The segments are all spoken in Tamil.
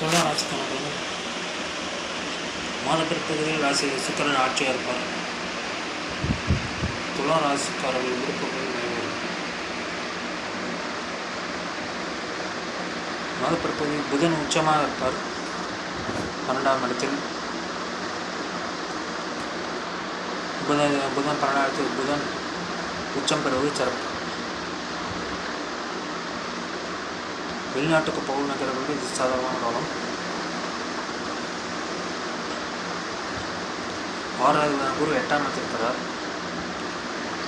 துலா ராசிக்காரர்கள் மாத பிற்பகுதியில் ராசி சுக்கரன் ஆட்சியாக இருப்பார். துலா ராசிக்காரர்கள் விருப்பங்கள் நிறைவேறும். மாத பிற்பகுதியில் புதன் உச்சமாக இருப்பார். பன்னெண்டாம் இடத்தில். புதன் புதன் பன்னெண்டாம் இடத்தில் புதன் உச்சம் பெறுவது சிறப்பு. வெளிநாட்டுக்கு போக நினைக்கிறவங்களுக்கு இது சாதாரணமான காலம். ஆறாவது குரு எட்டாம் இடத்தில் இருக்கிறார்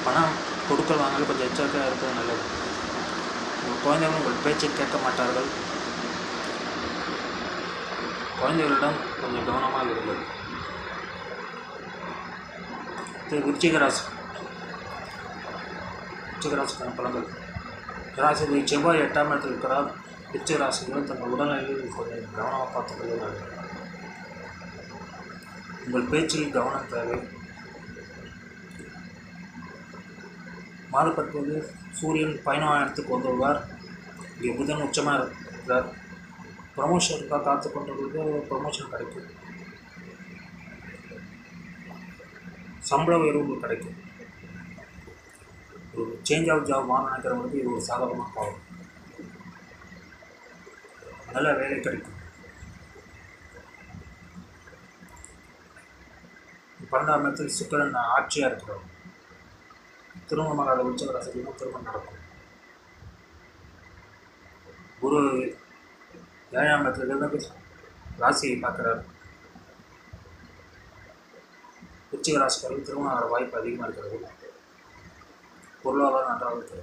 பணம் கொடுக்கல் வாங்கல கொஞ்சம் எச்சரிக்கையாக இருப்பது நல்லது. உங்கள் குழந்தைகள் உங்கள் பேச்சை கேட்க மாட்டார்கள். குழந்தைகளிடம் கொஞ்சம் கவனமாக இருங்கள். இது விருச்சிக பழங்கள் ராசிகள் செவ்வாய் எட்டாம் இடத்தில் இருக்கிறார். பிச்சை ராசிகள் தங்கள் உடல்நிலையில் கொஞ்சம் கவனமாக பார்த்துக்கொள்ள வேண்டும். உங்கள் பேச்சில் கவனம் தேவை. மாறுபட்டது சூரியன் பதினாறு இடத்துக்கு வந்துள்ளார் இங்கே புதன் உச்சமாக இருக்கிறார். ப்ரமோஷனுக்காக காத்து கொண்டவர்களுக்கு ப்ரமோஷன் கிடைக்கும். சம்பள உயர்வு கிடைக்கும். ஒரு சேஞ்ச் ஆஃப் ஜாப் வாங்க நினைக்கிறவங்களுக்கு இது ஒரு சாதகமாக பார்க்கும் நல்ல வேலை கிடைக்கும். பன்னெண்டாம் இடத்தில் சுக்கரன் ஆட்சியாக இருக்கிறோம் திருமணமாக உச்சக ராசிக்கு திருமணம் நடக்கும். குரு ஏழாம் இடத்துல இருந்து ராசியை பார்க்குறார். உச்சிக ராசிக்காரர்கள் திருமணம் ஆகிற வாய்ப்பு அதிகமாக இருக்கிறது. ಅಂತ ಆಗುತ್ತೆ